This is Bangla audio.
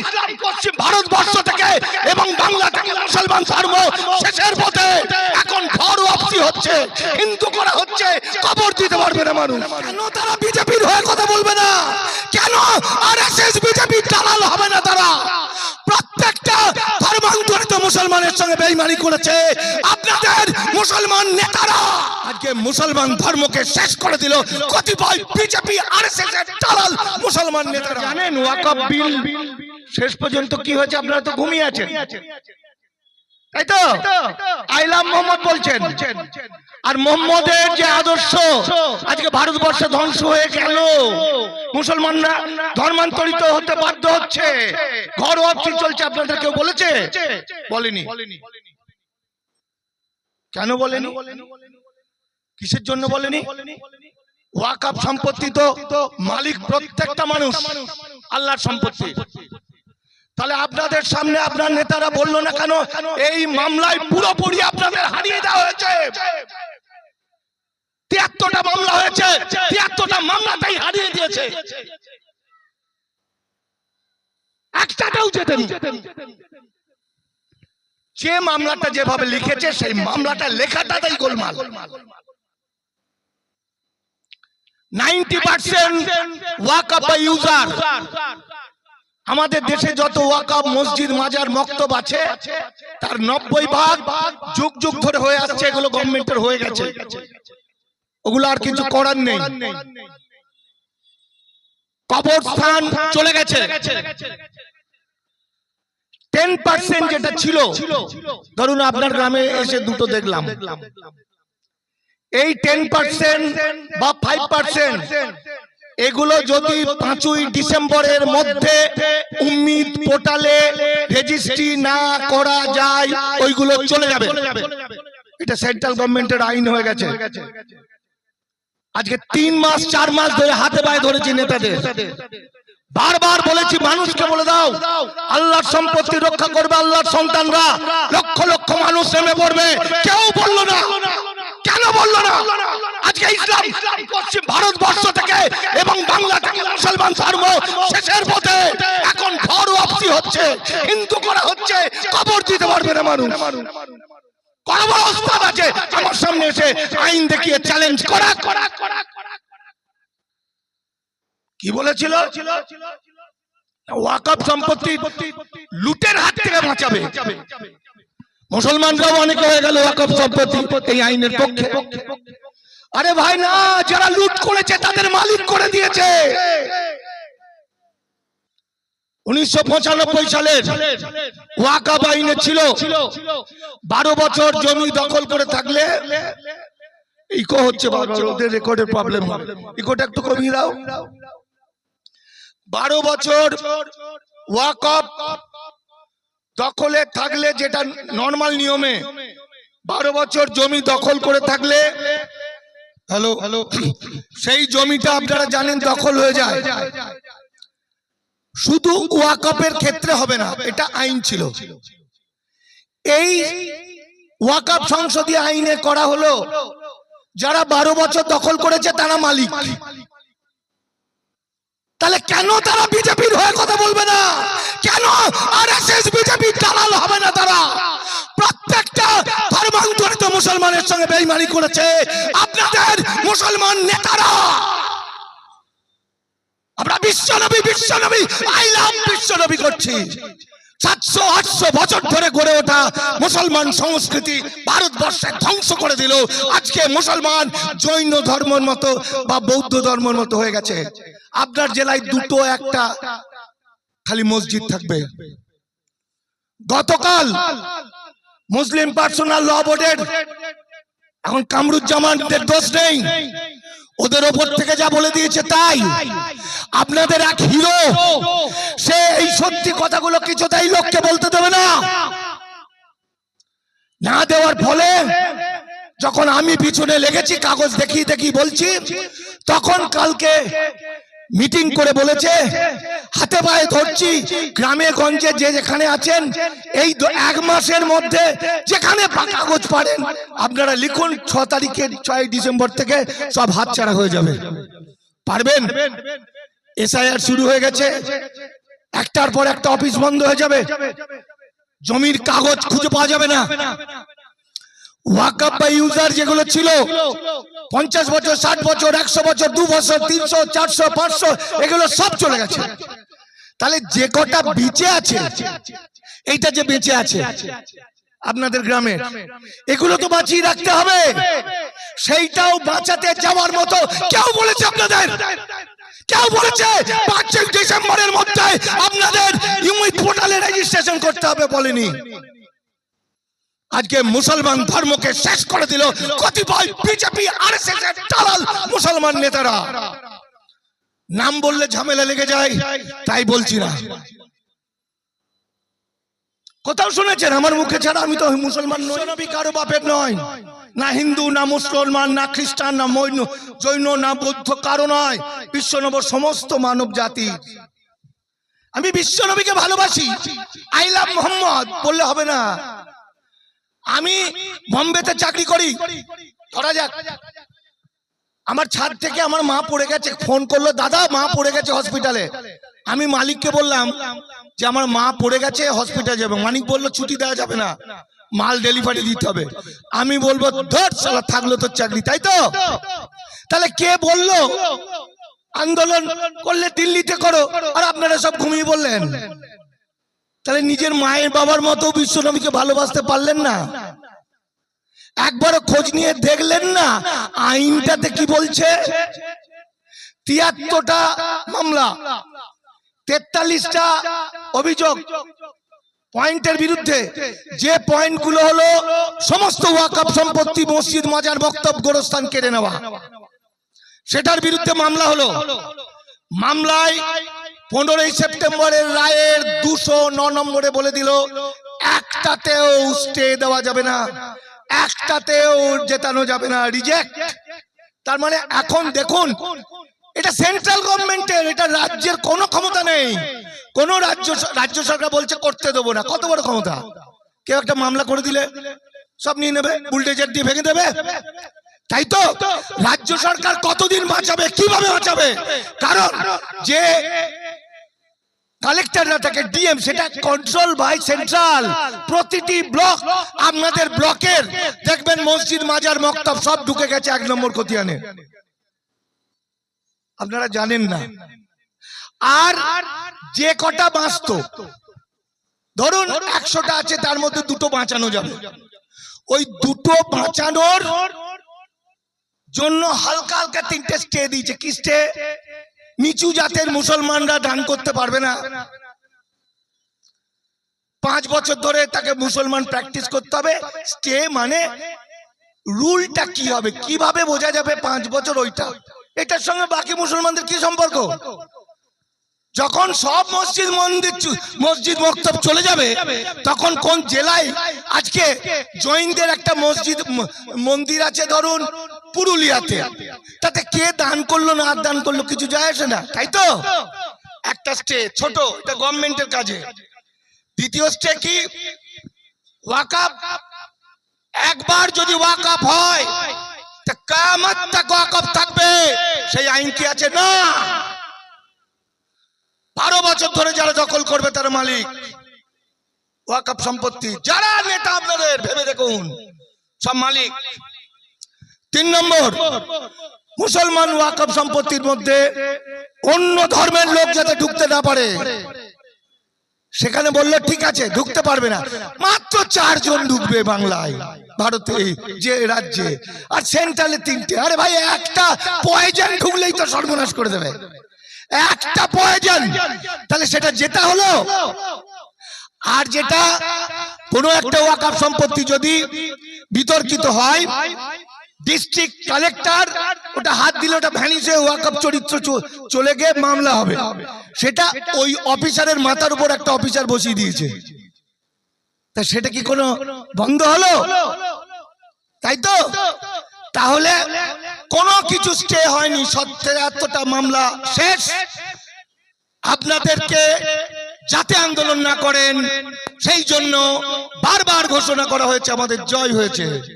ইসলাম পশ্চিম ভারতবর্ষ থেকে এবং বাংলা থেকে মুসলমান ধর্ম শেষের পথে এখন ঘর ওয়াপসি হচ্ছে হিন্দু করা হচ্ছে কবর দিতে পারবে না মানুষ। কেন তারা বিজেপির হয়ে কথা বলবে না? কেন আর এস এস বিজেপির দালাল হবে না তারা? প্রত্যেকটা ধর্মান্তরিত মুসলমানের সঙ্গে বেইমানি করেছে। আপনাদের মুসলমান নেতারা আজকে মুসলমান ধর্মকে শেষ করে দিল। কতিপয় বিজেপি আর এস এস এর দালাল মুসলমান নেতারা। জানেন ওয়াকফ বিল শেষ পর্যন্ত কি হয়েছে? আপনারা তো ঘুমিয়ে আছেন। তাই তো? আইলাম মোহাম্মদ বলছেন। আর মোহাম্মদের যে আদর্শ আজকে ভারতবর্ষে ধ্বংস হয়ে গেল। মুসলমানরা ধর্মান্তরিত হতে বাধ্য হচ্ছে। ঘর অপসি চলছে আপনাদের কেউ বলেছে? বলেনি। কেন বলেনি? কিসের জন্য বলেনি? ওয়াকাপ সম্পত্তি তো মালিক প্রত্যেকটা মানুষ। আল্লাহর সম্পত্তি। তাহলে আপনাদের সামনে আপনার নেতারা বলল না কেন? এই মামলায় পুরোপুরি আপনাদের হারিয়ে দেওয়া হয়েছে। তিয়াত্তরটা মামলা হয়েছে। তিয়াত্তরটা মামলাটাই হারিয়ে দিয়েছে। যে মামলাটা যেভাবে লিখেছে, সেই মামলাটা লেখাটাই গোলমাল। নাইনটি পার্সেন্ট ওয়াকাপ ইউজার। আমাদের দেশে যত ওয়াকাব মসজিদ মাজার মক্তব আছে তার নব্বই ভাগ যুগ যুগ ধরে হয়ে আসছে এগুলো গভর্নমেন্টের হয়ে গেছে। ওগুলো আর কিছু করার নেই। কবরস্থান চলে গেছে। টেন পার্সেন্ট যেটা ছিল ধরুন আপনার গ্রামে এসে দুটো দেখলাম। এই টেন পার্সেন্ট বা ফাইভ পার্সেন্ট এগুলো যদি পাঁচই ডিসেম্বরের মধ্যে উম্মিদ পোর্টালে রেজিস্ট্রি না করা যায়, ওইগুলো চলে যাবে। এটা সেন্ট্রাল গভর্নমেন্টের আইন হয়ে গেছে। আজকে তিন মাস, চার মাস ধরে হাতে পায়ে ধরেছি নেতাদের। বারবার বলেছি, মানুষকে বলে দাও, আল্লাহর সম্পত্তি রক্ষা করবে আল্লাহর সন্তানরা। লক্ষ লক্ষ মানুষ নেমে পড়বে। কেউ বলল না। কেন বলল না? আজকে ইসলাম পশ্চিম ভারতবর্ষ থেকে এবং বাংলা থেকে মুসলমান ধর্ম শেষের পথে এখন ঘর ওয়াপসি হচ্ছে, হিন্দু করা হচ্ছে, কবর দিতে পারবে না মানুষ। লুটের হাত থেকে বাঁচাবে। মুসলমানরাও অনেকে হয়ে গেল ওয়াকফ সম্পত্তি এই আইনের পক্ষে। আরে ভাই না যারা লুট করেছে তাদের মালিক করে দিয়েছে। উনিশশো পঁচানব্বই সালের ওয়াকাব আইনে ছিল বারো বছর জমি দখল করে থাকলে ইকো হচ্ছে ওদের রেকর্ডের প্রবলেম হবে। ইকোটা একটু কমিয়ে দাও। বারো বছর ওয়াকফ দখলে থাকলে যেটা নর্মাল নিয়মে বারো বছর জমি দখল করে থাকলে হ্যালো হ্যালো সেই জমিটা আপনারা জানেন দখল হয়ে যায়। শুধু ওয়াকফের ক্ষেত্রে হবে না এটা আইন ছিল। এই ওয়াকফ সংসদীয় আইনে করা হলো যারা বারো বছর দখল করেছে তারা মালিক। তাহলে কেন তারা বিজেপির হয়ে কথা বলবে না? কেন আর এস এস বিজেপির দালাল হবে না তারা? প্রত্যেকটা ধর্মান্তরিত মুসলমানের সঙ্গে বেইমানি করেছে। আপনাদের মুসলমান নেতারা! আমরা বিশ্বনবী বিশ্বনবী আই লাভ বিশ্বনবী করছি। সাতশো, আটশো বছর ধরে গড়ে ওঠা মুসলমান সংস্কৃতি ভারতবর্ষে ধ্বংস করে দিল। আজকে মুসলমান জৈন ধর্মের মতো বা বৌদ্ধ ধর্মের মতো হয়ে গেছে। আপনার জেলায় দুটো, একটা, খালি মসজিদ থাকবে। গতকাল মুসলিম পার্সোনাল ল বোর্ডের এখন কামরুজ্জামানদের দোষ নেই। ওদের ওপর থেকে যা বলে দিয়েছে তাই। আপনাদের এক হিরো, সে এই সত্যি কথাগুলো কিছু তাই লোককে বলতে দেবে না। না দেওয়ার ফলে যখন আমি পিছনে লেগেছি, কাগজ দেখি দেখি বলছি, তখন কালকে মিটিং করে বলেছে হাতে পায়ে ধরছি গ্রামে গঞ্জে যে যেখানে আছেন এই এক মাসের মধ্যে যেখানে কাগজ পারেন আপনারা লিখুন ছ তারিখের ছয় ডিসেম্বর থেকে সব হাতছাড়া হয়ে যাবে। পারবেন? এসআইআর শুরু হয়ে গেছে। একটার পর একটা অফিস বন্ধ হয়ে যাবে। জমির কাগজ খুঁজে পাওয়া যাবে না। বা ইউজার যেগুলো ছিল, পঞ্চাশ বছর, ষাট বছর, একশো বছর, দু বছর, তিনশো, চারশো, পাঁচশো, এগুলো সব চলে গেছে। তাহলে যে কটা বেঁচে আছে যে বেঁচে আছে, আপনাদের গ্রামে, এগুলো তো বাঁচিয়ে রাখতে হবে। সেইটাও বাঁচাতে যাওয়ার মতো কেউ বলেছে আপনাদের? কেউ বলেছে পাঁচই ডিসেম্বরের মধ্যে আপনাদের ইউমিত পোর্টালে রেজিস্ট্রেশন করতে হবে বলেনি। আজকে মুসলমান ধর্মকে শেষ করে দিল। কতিপয় বিজেপি আর দালাল মুসলমান নেতারা। নাম বললে ঝামেলা লেগে যায় তাই বলছি না। কোথাও শুনেছেন আমার মুখে ছাড়া আমি তো মুসলমান নবী কারও বাপের নয় না হিন্দু না মুসলমান না খ্রিস্টান না মৈন জৈন না বৌদ্ধ কারও নয়। বিশ্বনব সমস্ত মানব জাতি। আমি বিশ্বনবীকে ভালোবাসি। আই লাভ মোহাম্মদ বললে হবে না। আমি বম্বেতে চাকরি করি। ধরা যাক। আমার ছাদ থেকে আমার মা পড়ে গেছে, ফোন করল, দাদা, মা পড়ে গেছে হসপিটালে। আমি মালিককে বললাম যে, আমার মা পড়ে গেছে, হসপিটাল যাবে। মালিক বলল, ছুটি দেওয়া যাবে না, মাল ডেলিভারি দিতে হবে। আমি বলব, ধর সালা থাকল তোর চাকরি, তাই তো? তাহলে কে বলল? আন্দোলন করলে দিল্লিতে করো, আর আপনারা সব ঘুমিয়ে বললেন তাহলে নিজের মায়ের বাবার মতো বিশ্বনবীকে ভালোবাসতে পারলেন না? একবারও খোঁজ নিয়ে দেখলেন না? আইনটাতে কি বলছে? তিয়াত্তরটা মামলা, তেতাল্লিশটা অভিযোগ পয়েন্টের বিরুদ্ধে। যে পয়েন্টগুলো হলো সমস্ত ওয়াকফ সম্পত্তি মসজিদ, মাজার, বক্তব্য, গোরস্থান কেড়ে নেওয়া। সেটার বিরুদ্ধে মামলা হলো। মামলায় পনেরোই সেপ্টেম্বরের রায়ের দুশো ন নম্বরে বলে দিল, একটাতেও স্টে দেওয়া যাবে না, একটাতেও জেতানো যাবে না রিজেক্ট তার মানে এখন দেখুন, এটা সেন্ট্রাল গভর্নমেন্টের এটা রাজ্যের কোনো ক্ষমতা নেই। কোন রাজ্য রাজ্য সরকার বলছে করতে দেবো না। কত বড় ক্ষমতা? কেউ একটা মামলা করে দিলে, সব নিয়ে নেবে বুলডেজার দিয়ে ভেঙে দেবে? তাই তো? রাজ্য সরকার কতদিন বাঁচাবে, কীভাবে বাঁচাবে? কারণ যে কালেক্টররা থাকে ডিএম সেটা কন্ট্রোল বাই সেন্ট্রাল প্রতিটি ব্লক আপনাদের ব্লকের দেখবেন মসজিদ, মাজার, মক্তব সব ঢুকে গেছে এক নম্বর খতিয়ানে। আপনারা জানেন না। আর যে কটা বাঁচত, ধরুন একশোটা আছে, তার মধ্যে দুটো বাঁচানো যাবে। ওই দুটো বাঁচানোর জন্য হালকা হালকা তিনটে স্টে দিয়েছে। কি স্টে নিচু জাতের মুসলমানরা দান করতে পারবে না। পাঁচ বছর ধরে তাকে মুসলমান প্র্যাকটিস করতে হবে। স্টে মানে রুলটা কি হবে? কীভাবে বোঝা যাবে পাঁচ বছর ওইটা? এটার সঙ্গে বাকি মুসলমানদের কি সম্পর্ক? যখন সব মসজিদ মন্দির মসজিদ মক্তব চলে যাবে তখন কোন জেলায়? আজকে জৈনদের একটা মসজিদ মন্দির আছে ধরুন। পুরুলিয়াতে। তাতে কে দান করল না আর দান করল কিছু যায় আসে না, তাই তো? একটা স্টে, ছোট, এটা গভর্নমেন্টের কাজে। দ্বিতীয় স্টে কি? ওয়াকাপ একবার যদি ওয়াকাপ হয়, তা কামাত তাক ওয়াকাপ থাকবে, সেই আইন কি আছে? না। বারো বছর ধরে যারা দখল করবে তার মালিক ওয়াকাপ সম্পত্তি। যারা নেতা আপনাদের, ভেবে দেখুন, সব মালিক। তিন নম্বর, মুসলমান ওয়াকাপ সম্পত্তির মধ্যে অন্য ধর্মের লোক যাতে ঢুকতে না পারে। সেখানে বলল, ঠিক আছে, ঢুকতে পারবে না। মাত্র চারজন ঢুকবে বাংলায়, ভারতে, যে রাজ্যে। আর সেন্ট্রালে তিনটে। আরে ভাই, একটা পয়জন ঢুকলেই তো সর্বনাশ করে দেবে। একটা পয়জন তাহলে সেটা যেটা হলো? আর যেটা কোনো একটা ওয়াকাফ সম্পত্তি যদি বিতর্কিত হয় ডিস্ট্রিক্ট কালেক্টর ওটা হাত দিলে ওটা ভ্যানিসে ওয়াকাফ চরিত্র চ- চলে গিয়ে মামলা হবে। সেটা ওই অফিসারের মাথার উপর একটা অফিসার বসিয়ে দিয়েছে। তা সেটা কি কোনো বন্ধ হলো? তাই তো? তাহলে কোনো কিছু স্টে হয়নি। সত্তরটা মামলা শেষ। আপনাদেরকে যাতে আন্দোলন না করেন, সেই জন্য বারবার ঘোষণা করা হয়েছে, আমাদের জয় হয়েছে।